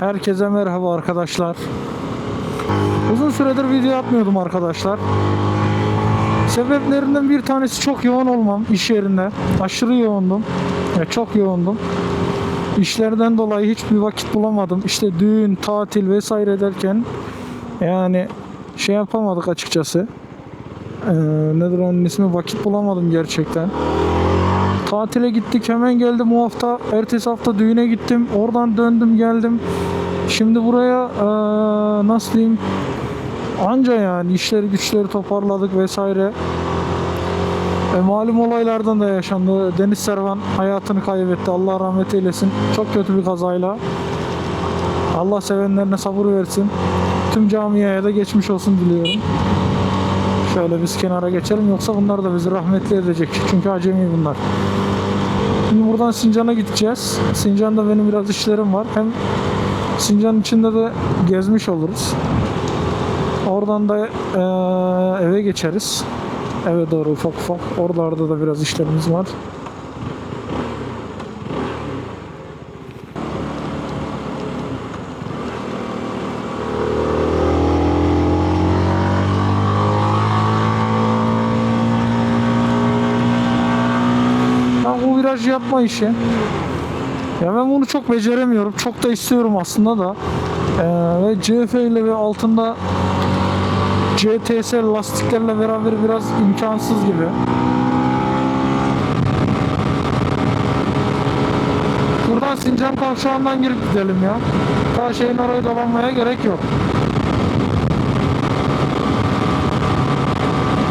Herkese merhaba arkadaşlar. Uzun süredir video atmıyordum arkadaşlar. Sebeplerinden bir tanesi çok yoğun olmam iş yerinde. Aşırı yoğundum. Ya çok yoğundum. İşlerden dolayı hiçbir vakit bulamadım. İşte düğün, tatil vesaire derken yani şey yapamadık açıkçası. Ee, nedir onun ismi vakit bulamadım gerçekten. Tatile gittik hemen geldim o hafta. Ertesi hafta düğüne gittim. Oradan döndüm geldim. Şimdi buraya eee, nasıl diyeyim anca yani işleri güçleri toparladık vesaire. E, malum olaylardan da yaşandı. Deniz Servan hayatını kaybetti. Allah rahmet eylesin. Çok kötü bir kazayla. Allah sevenlerine sabır versin. Tüm camiaya da geçmiş olsun diliyorum. Şöyle biz kenara geçelim yoksa bunlar da bizi rahmetli edecek. Çünkü acemi bunlar. Şimdi buradan Sincan'a gideceğiz. Sincan'da benim biraz işlerim var. Hem Sincan içinde de gezmiş oluruz. Oradan da eee, eve geçeriz. Eve doğru ufak ufak. Oralarda da biraz işlerimiz var. Ya yapma işi. Ya ben bunu çok beceremiyorum. Çok da istiyorum aslında da. Ee, ve CF ile ve altında CTS lastiklerle beraber biraz imkansız gibi. Buradan Sincan Kavşağı'ndan girip gidelim ya. Daha şeyin orayı dolanmaya gerek yok.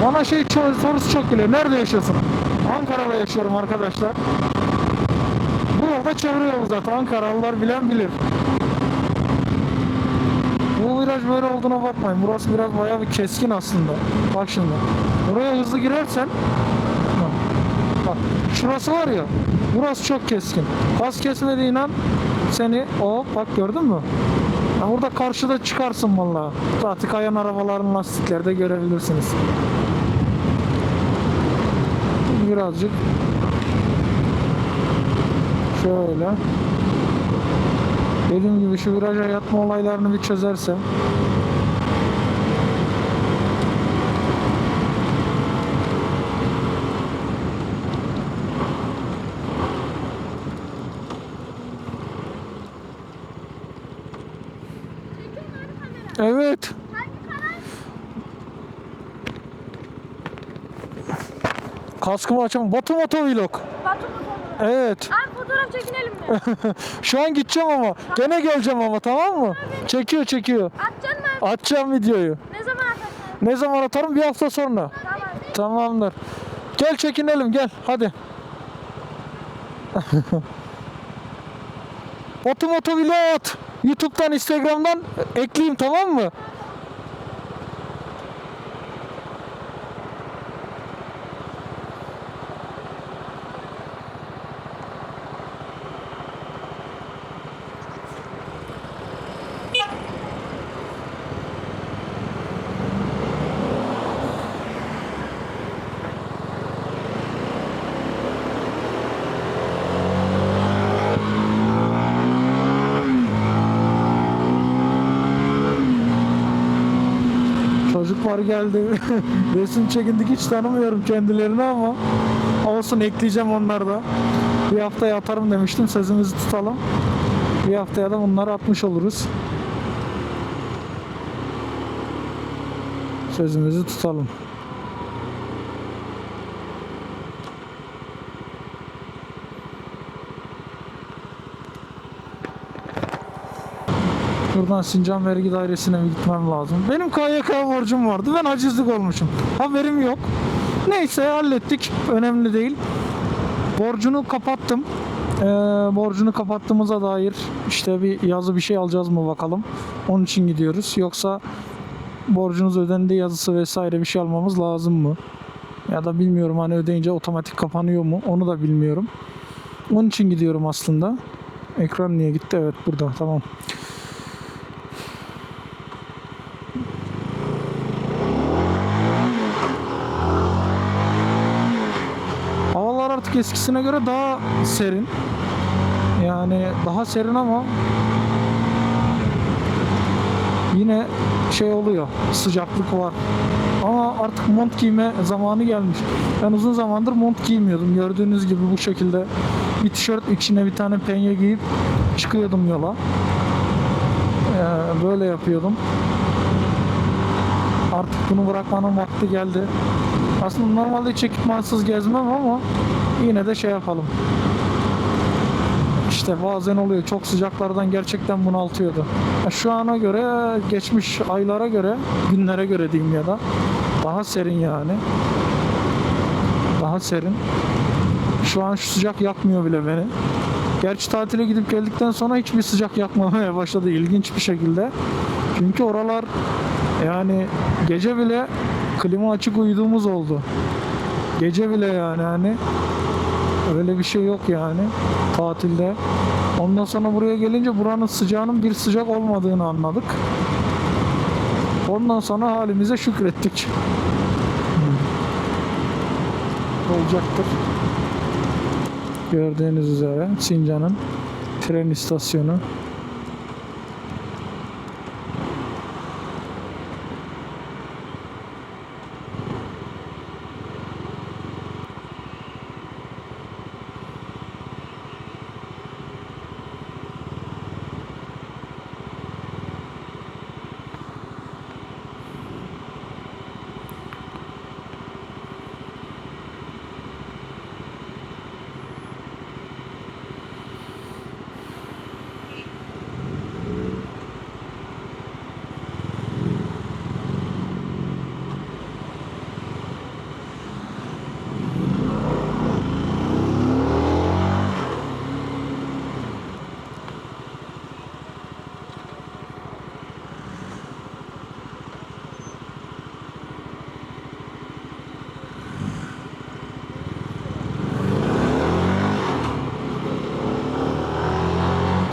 Bana şey sorusu çok geliyor. Nerede yaşıyorsun? Ankara'da yaşıyorum arkadaşlar. Bu yolda çevre yolu zaten. Ankaralılar bilen bilir. Bu viraj böyle olduğuna bakmayın. Burası biraz bayağı bir keskin aslında. Bak şimdi. Buraya hızlı girersen bak, şurası var ya burası çok keskin. Gaz kesmediğin an seni o bak gördün mü? Ha, burada karşıda çıkarsın vallahi. Zaten kayan arabaların lastikleri de görebilirsiniz. Birazcık şöyle. Dediğim gibi şu viraja yatma olaylarını bir çözersem Evet. Kaskımı açamam. Batu Moto Vlog. Batu fotoğrafı. Evet. Abi fotoğraf çekinelim mi? Şu an gideceğim ama. Gene geleceğim ama tamam mı? Çekiyor çekiyor. Atacaksın mı? Atacağım videoyu. Ne zaman atacaksın? Ne zaman atarım? Bir hafta sonra. Tamam. Tamamdır. Gel çekinelim gel hadi. Otu moto vlog at. Youtube'dan Instagram'dan ekleyeyim tamam mı? Çocuklar geldi. Resim çekindik hiç tanımıyorum kendilerini ama olsun ekleyeceğim onları da. Bir haftaya atarım demiştim sözümüzü tutalım. Bir haftaya da bunları atmış oluruz. Sözümüzü tutalım. Buradan Sincan Vergi Dairesi'ne gitmem lazım? Benim KYK borcum vardı. Ben acizlik olmuşum. Haberim yok. Neyse hallettik. Önemli değil. Borcunu kapattım. Ee, borcunu kapattığımıza dair işte bir yazı bir şey alacağız mı bakalım. Onun için gidiyoruz. Yoksa borcunuz ödendi yazısı vesaire bir şey almamız lazım mı? Ya da bilmiyorum hani ödeyince otomatik kapanıyor mu? Onu da bilmiyorum. Onun için gidiyorum aslında. Ekran niye gitti? Evet burada. Tamam. Artık eskisine göre daha serin. Yani daha serin ama yine şey oluyor sıcaklık var. Ama artık mont giyme zamanı gelmiş. Ben uzun zamandır mont giymiyordum. Gördüğünüz gibi bu şekilde bir tişört içine bir tane penye giyip çıkıyordum yola. Ee, böyle yapıyordum. Artık bunu bırakmanın vakti geldi. Aslında normalde hiç ekipmansız gezmem ama yine de şey yapalım. İşte bazen oluyor. Çok sıcaklardan gerçekten bunaltıyordu. Şu ana göre, geçmiş aylara göre, günlere göre diyeyim ya da daha serin yani. Daha serin. Şu an şu sıcak yakmıyor bile beni. Gerçi tatile gidip geldikten sonra hiçbir sıcak yakmamaya başladı ilginç bir şekilde. Çünkü oralar yani gece bile klima açık uyuduğumuz oldu. Gece bile yani hani öyle bir şey yok yani tatilde. Ondan sonra buraya gelince buranın sıcağının bir sıcak olmadığını anladık. Ondan sonra halimize şükrettik. Olacaktır. Gördüğünüz üzere Sincan'ın tren istasyonu.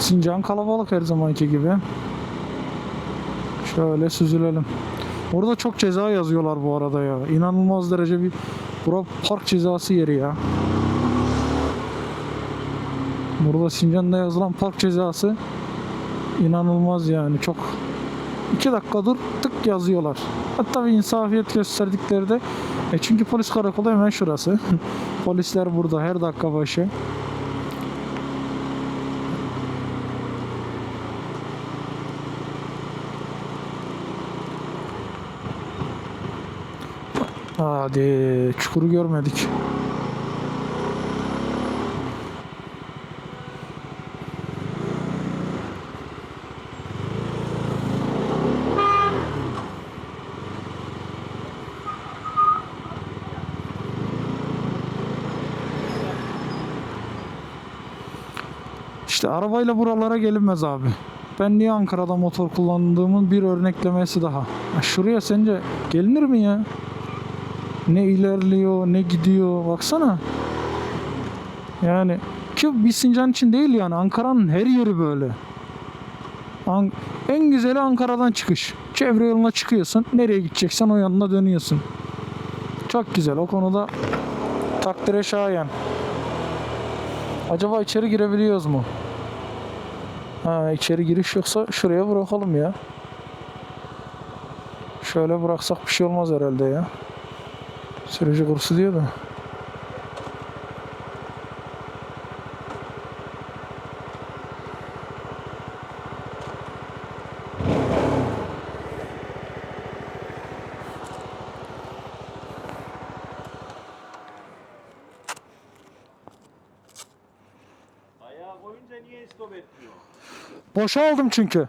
Sincan kalabalık her zamanki gibi. Şöyle süzülelim. Orada çok ceza yazıyorlar bu arada ya. İnanılmaz derece bir bura park cezası yeri ya. Burada Sincan'da yazılan park cezası inanılmaz yani çok 2 dakika dur tık yazıyorlar. Hatta bir insafiyet gösterdikleri de e çünkü polis karakolu hemen şurası. Polisler burada her dakika başı. Hadi çukuru görmedik. İşte arabayla buralara gelinmez abi. Ben niye Ankara'da motor kullandığımın bir örneklemesi daha. Ya şuraya sence gelinir mi ya? Ne ilerliyor, ne gidiyor. Baksana. Yani ki bir Sincan için değil yani. Ankara'nın her yeri böyle. An- en güzeli Ankara'dan çıkış. Çevre yoluna çıkıyorsun. Nereye gideceksen o yanına dönüyorsun. Çok güzel. O konuda takdire şayan. Acaba içeri girebiliyoruz mu? Ha içeri giriş yoksa şuraya bırakalım ya. Şöyle bıraksak bir şey olmaz herhalde ya. Sürücü kursu diyor da. Boşa aldım çünkü.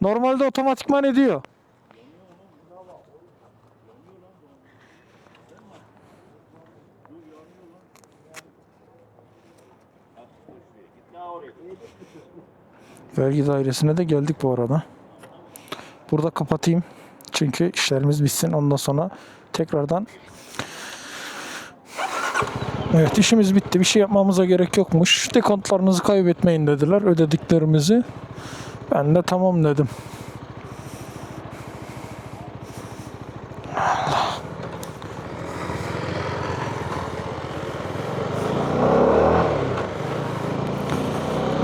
Normalde otomatikman ediyor. Git daha oraya. Vergi dairesine de geldik bu arada. Burada kapatayım. Çünkü işlerimiz bitsin. Ondan sonra tekrardan Evet işimiz bitti. Bir şey yapmamıza gerek yokmuş. Dekontlarınızı kaybetmeyin dediler. Ödediklerimizi. Ben de tamam dedim.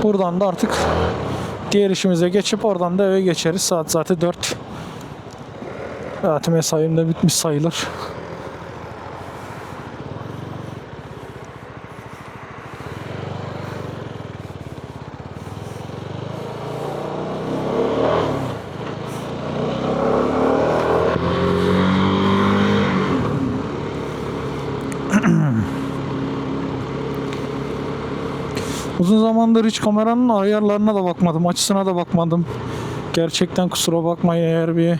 Buradan da artık Diğer işimize geçip oradan da eve geçeriz. Saat zaten 4. Zaten mesaim de bitmiş sayılır. Uzun zamandır hiç kameranın ayarlarına da bakmadım, açısına da bakmadım. Gerçekten kusura bakmayın eğer bir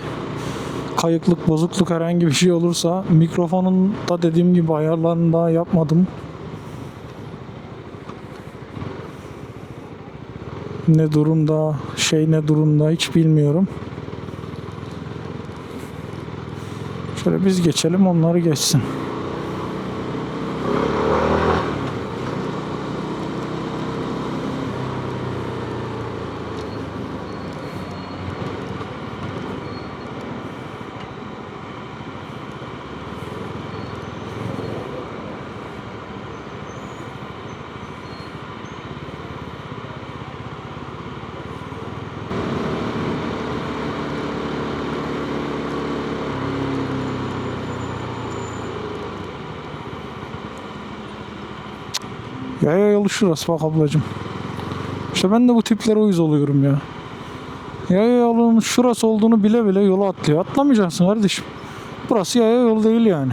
kayıklık, bozukluk herhangi bir şey olursa mikrofonun da dediğim gibi ayarlarını daha yapmadım. Ne durumda, şey ne durumda hiç bilmiyorum. Şöyle biz geçelim, onları geçsin. Yaya yolu şurası bak ablacım. İşte ben de bu tiplere uyuz oluyorum ya. Yaya yolunun şurası olduğunu bile bile yola atlıyor. Atlamayacaksın kardeşim. Burası yaya yol değil yani.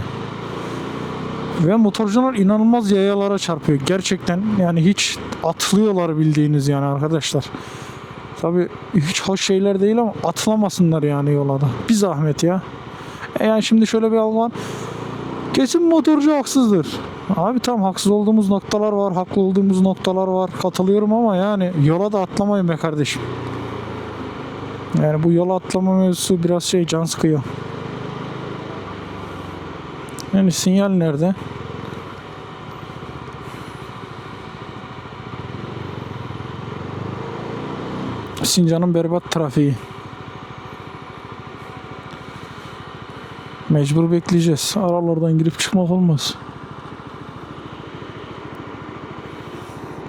Ve motorcular inanılmaz yayalara çarpıyor. Gerçekten yani hiç atlıyorlar bildiğiniz yani arkadaşlar. Tabi hiç hoş şeyler değil ama atlamasınlar yani yola. Bir zahmet ya. E yani şimdi şöyle bir algı var. Kesin motorcu haksızdır. Abi tam haksız olduğumuz noktalar var, haklı olduğumuz noktalar var. Katılıyorum ama yani yola da atlamayın be kardeşim. Yani bu yola atlama mevzusu biraz şey can sıkıyor. Yani sinyal nerede? Sincan'ın berbat trafiği. Mecbur bekleyeceğiz. Aralardan girip çıkmak olmaz.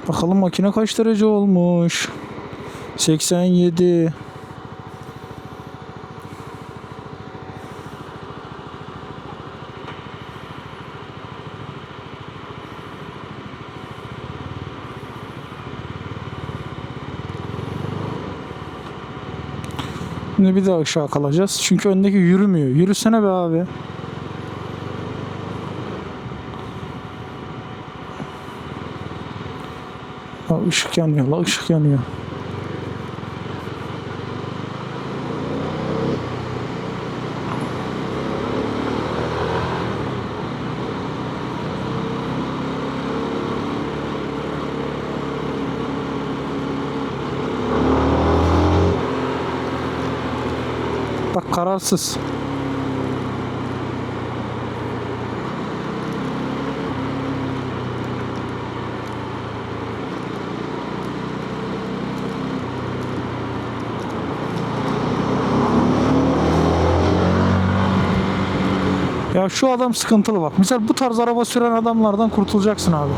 Bakalım makine kaç derece olmuş? 87. Şimdi bir daha ışığa kalacağız. Çünkü öndeki yürümüyor. Yürüsene be abi. Ha, ışık yanıyor la ışık yanıyor. Bak kararsız. Şu adam sıkıntılı bak. Misal bu tarz araba süren adamlardan kurtulacaksın abi.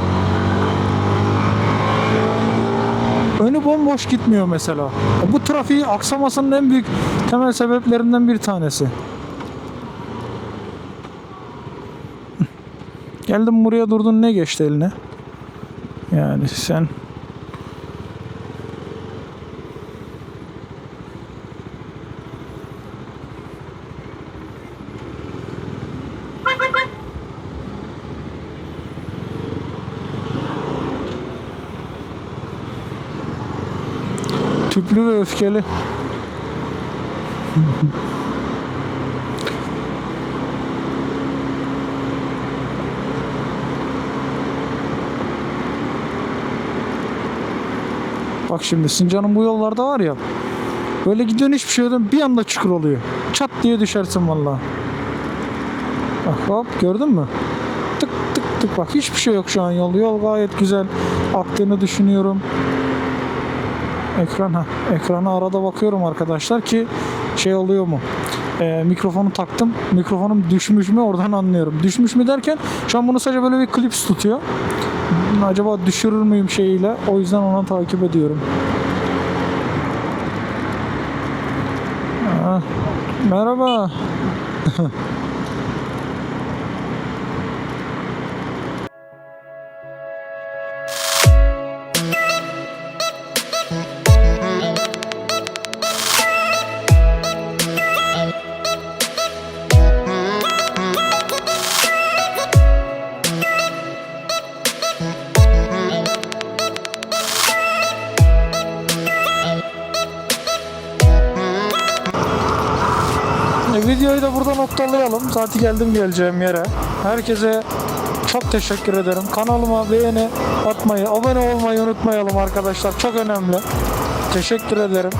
Önü bomboş gitmiyor mesela. Bu trafiği aksamasının en büyük temel sebeplerinden bir tanesi. Geldim buraya durdun ne geçti eline? Yani sen tüplü ve öfkeli. Bak şimdi Sincan'ın bu yollarda var ya böyle gidiyorsun hiçbir şey yok bir anda çukur oluyor. Çat diye düşersin vallahi. Bak hop gördün mü? Tık tık tık bak hiçbir şey yok şu an yol. Yol gayet güzel aktığını düşünüyorum. Ekrana. Ekrana arada bakıyorum arkadaşlar ki şey oluyor mu? e, mikrofonu taktım. Mikrofonum düşmüş mü oradan anlıyorum. Düşmüş mü derken şu an bunu sadece böyle bir klips tutuyor. Acaba düşürür müyüm şeyiyle? O yüzden ona takip ediyorum. Ha. Merhaba. burada noktalayalım. Zaten geldim geleceğim yere. Herkese çok teşekkür ederim. Kanalıma beğeni atmayı, abone olmayı unutmayalım arkadaşlar. Çok önemli. Teşekkür ederim.